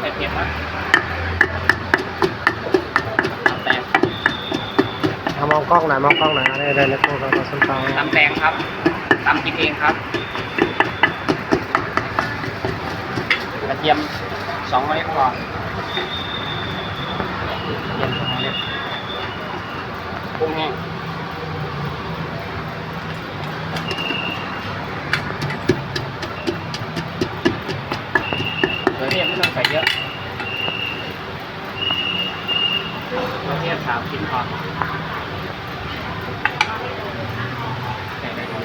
เผ็ดนะตำแตงเอามองกล้องหน่อยมองกล้องหน่อยอะไรอะไรแล้วก็ก็ส้มตำตำแตงครับตำกินเองครับกระเทียมสองเมล็ดพอเทียมสองเมล็ดกุ้งแห้งเกลือ เทียมไม่ต้องใส่เยอะเกลือเทียมสามชิ้นพอใส่ได้เลย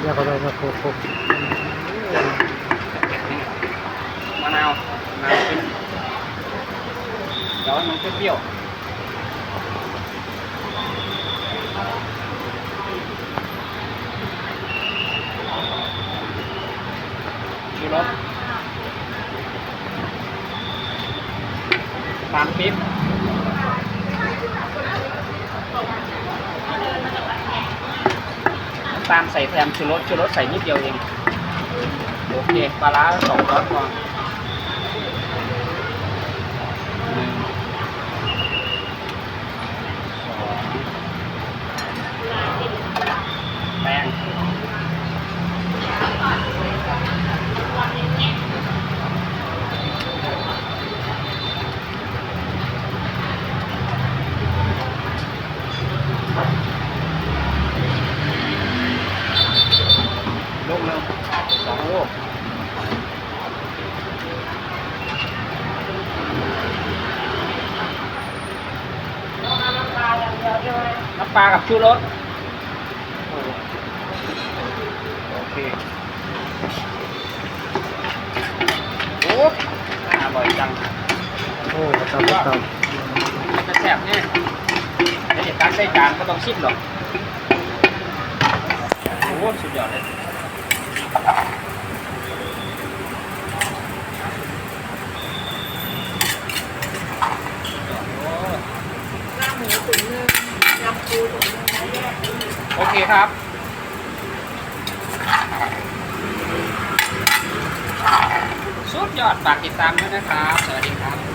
เนี่ยก็ได้มาครบครบมะนาวมะนาวชิ้นเดี๋ยวมันเปรี้ยว ชูรสตามปิ๊บตามใส่แทมชูรสชูรสใส่นิดเดียวเอง โอเค ปลาร้าสองร้อนพอนึ่งสองแป้งลูกหนึ่งสองลูก น้ำปลากับชูรสโอเคโอ้น่าอร่อยจังโอ้กระตำกระตจะแซ่บเนี่ยแล้วอย่าตักใส่จานก็ต้องชิมหรอกโอ้สุดยอดเลย ลาบหมูถุงหนึงยำปูถุงหนึงแล้วแยก โอเคครับสุดยอดฝากติดตามด้วยนะครับ สวัสดีครับ